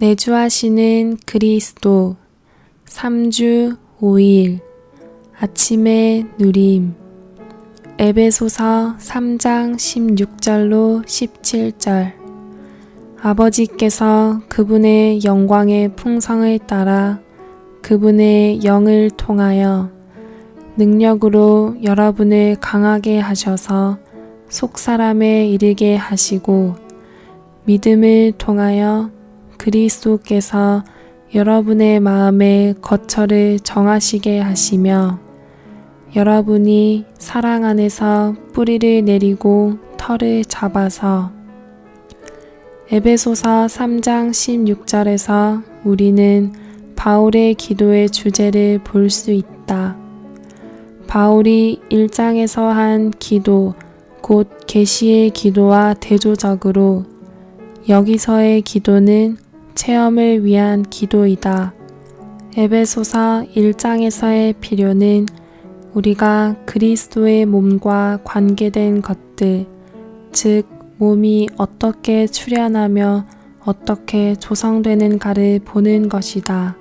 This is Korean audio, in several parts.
내주하시는 그리스도 3주 5일 아침의 누림. 에베소서 3장 16절로 17절. 아버지께서 그분의 영광의 풍성을 따라 그분의 영을 통하여 능력으로 여러분을 강하게 하셔서 속 사람에 이르게 하시고 믿음을 통하여 그리스도께서 여러분의 마음의 거처를 정하시게 하시며 여러분이 사랑 안에서 뿌리를 내리고 털을 잡아서 에베소서 3장 16절에서 우리는 바울의 기도의 주제를 볼 수 있다. 바울이 1장에서 한 기도, 곧 계시의 기도와 대조적으로 여기서의 기도는 체험을 위한 기도이다. 에베소서 1장에서의 필요는 우리가 그리스도의 몸과 관계된 것들, 즉, 몸이 어떻게 출현하며 어떻게 조성되는가를 보는 것이다.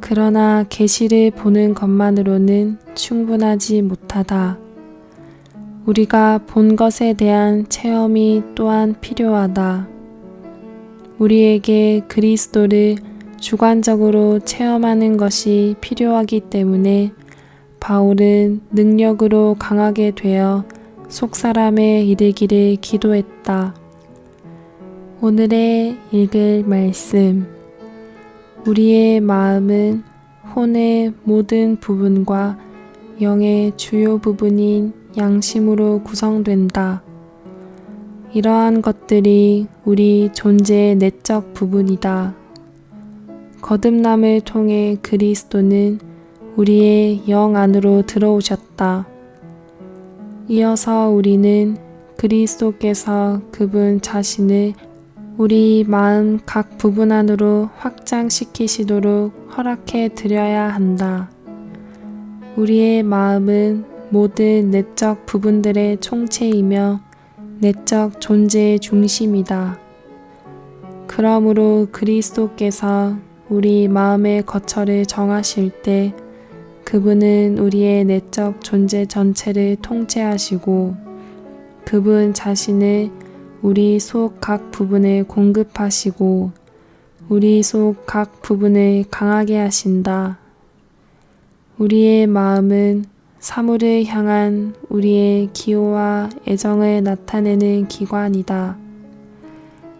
그러나 계시를 보는 것만으로는 충분하지 못하다. 우리가 본 것에 대한 체험이 또한 필요하다. 우리에게 그리스도를 주관적으로 체험하는 것이 필요하기 때문에 바울은 능력으로 강하게 되어 속사람에 이르기를 기도했다. 오늘의 읽을 말씀. 우리의 마음은 혼의 모든 부분과 영의 주요 부분인 양심으로 구성된다. 이러한 것들이 우리 존재의 내적 부분이다. 거듭남을 통해 그리스도는 우리의 영 안으로 들어오셨다. 이어서 우리는 그리스도께서 그분 자신을 우리 마음 각 부분 안으로 확장시키시도록 허락해 드려야 한다. 우리의 마음은 모든 내적 부분들의 총체이며 내적 존재의 중심이다. 그러므로 그리스도께서 우리 마음의 거처를 정하실 때 그분은 우리의 내적 존재 전체를 통제하시고 그분 자신을 우리 속 각 부분을 공급하시고 우리 속 각 부분을 강하게 하신다. 우리의 마음은 사물을 향한 우리의 기호와 애정을 나타내는 기관이다.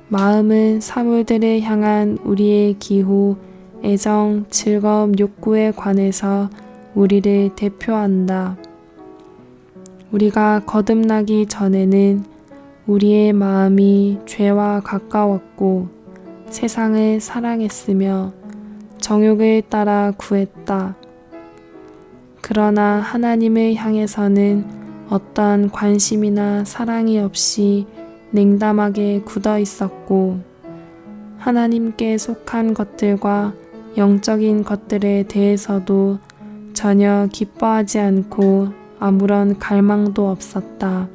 마음은 사물들을 향한 우리의 기호, 애정, 즐거움, 욕구에 관해서 우리를 대표한다. 우리가 거듭나기 전에는 우리의 마음이 죄와 가까웠고 세상을 사랑했으며 정욕을 따라 구했다. 그러나 하나님을 향해서는 어떤 관심이나 사랑이 없이 냉담하게 굳어 있었고 하나님께 속한 것들과 영적인 것들에 대해서도 전혀 기뻐하지 않고 아무런 갈망도 없었다.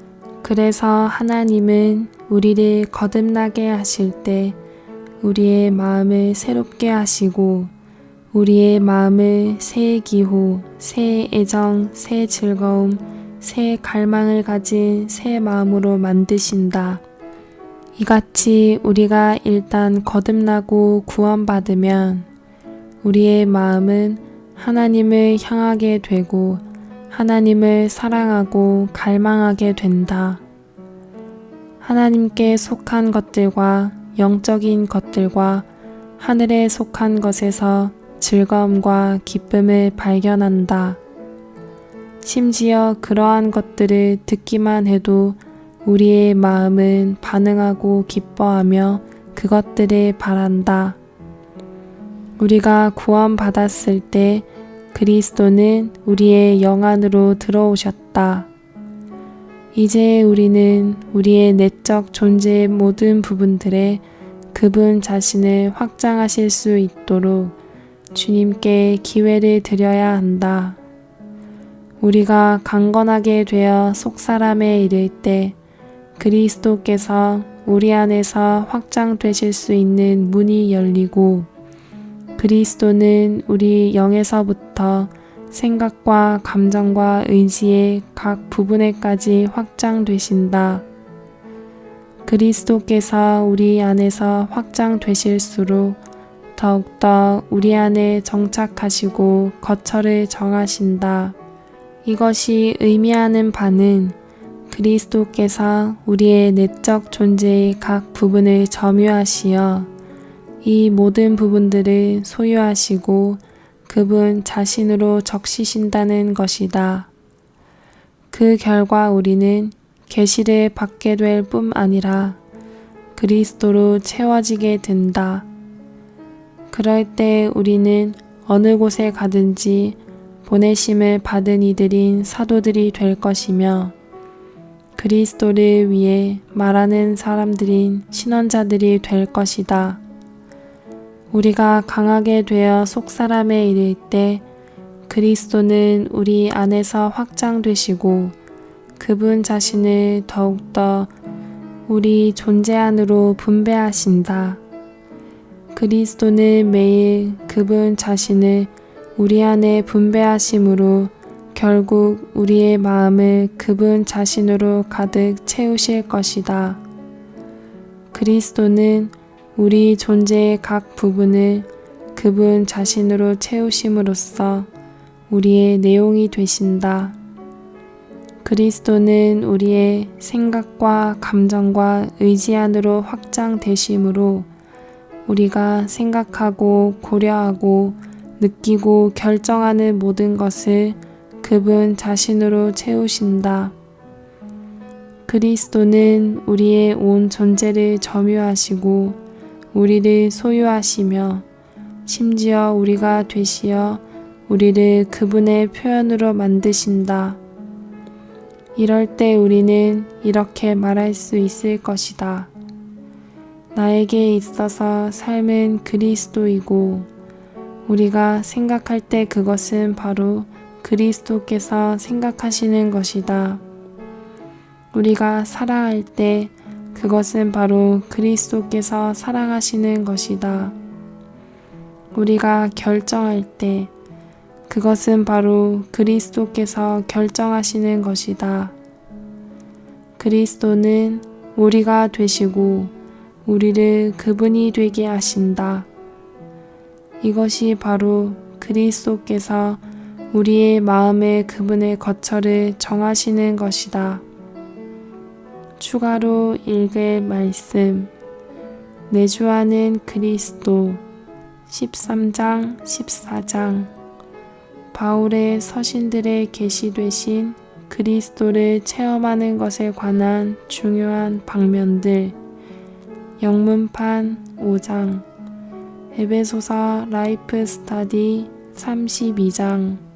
그래서 하나님은 우리를 거듭나게 하실 때 우리의 마음을 새롭게 하시고 우리의 마음을 새 기호, 새 애정, 새 즐거움, 새 갈망을 가진 새 마음으로 만드신다. 이같이 우리가 일단 거듭나고 구원받으면 우리의 마음은 하나님을 향하게 되고 하나님을 사랑하고 갈망하게 된다. 하나님께 속한 것들과 영적인 것들과 하늘에 속한 것에서 즐거움과 기쁨을 발견한다. 심지어 그러한 것들을 듣기만 해도 우리의 마음은 반응하고 기뻐하며 그것들을 바란다. 우리가 구원받았을 때 그리스도는 우리의 영 안으로 들어오셨다. 이제 우리는 우리의 내적 존재의 모든 부분들에 그분 자신을 확장하실 수 있도록 주님께 기회를 드려야 한다. 우리가 강건하게 되어 속 사람에 이를 때 그리스도께서 우리 안에서 확장되실 수 있는 문이 열리고 그리스도는 우리 영에서부터 생각과 감정과 의지의 각 부분에까지 확장되신다. 그리스도께서 우리 안에서 확장되실수록 더욱더 우리 안에 정착하시고 거처를 정하신다. 이것이 의미하는 바는 그리스도께서 우리의 내적 존재의 각 부분을 점유하시어 이 모든 부분들을 소유하시고 그분 자신으로 적시신다는 것이다. 그 결과 우리는 계시를 받게 될 뿐 아니라 그리스도로 채워지게 된다. 그럴 때 우리는 어느 곳에 가든지 보내심을 받은 이들인 사도들이 될 것이며 그리스도를 위해 말하는 사람들인 신원자들이 될 것이다. 우리가 강하게 되어 속 사람에 이를 때 그리스도는 우리 안에서 확장되시고 그분 자신을 더욱더 우리 존재 안으로 분배하신다. 그리스도는 매일 그분 자신을 우리 안에 분배하심으로 결국 우리의 마음을 그분 자신으로 가득 채우실 것이다. 그리스도는 우리 존재의 각 부분을 그분 자신으로 채우심으로써 우리의 내용이 되신다. 그리스도는 우리의 생각과 감정과 의지 안으로 확장되심으로 우리가 생각하고 고려하고 느끼고 결정하는 모든 것을 그분 자신으로 채우신다. 그리스도는 우리의 온 존재를 점유하시고 우리를 소유하시며 심지어 우리가 되시어 우리를 그분의 표현으로 만드신다. 이럴 때 우리는 이렇게 말할 수 있을 것이다. 나에게 있어서 삶은 그리스도이고 우리가 생각할 때 그것은 바로 그리스도께서 생각하시는 것이다. 우리가 사랑할 때 그것은 바로 그리스도께서 사랑하시는 것이다. 우리가 결정할 때 그것은 바로 그리스도께서 결정하시는 것이다. 그리스도는 우리가 되시고 우리를 그분이 되게 하신다. 이것이 바로 그리스도께서 우리의 마음의 그분의 거처를 정하시는 것이다. 추가로 읽을 말씀 내주하는 그리스도 13장 14장 바울의 서신들에 게시되신 그리스도를 체험하는 것에 관한 중요한 방면들 영문판 5장 에베소서 라이프 스타디 32장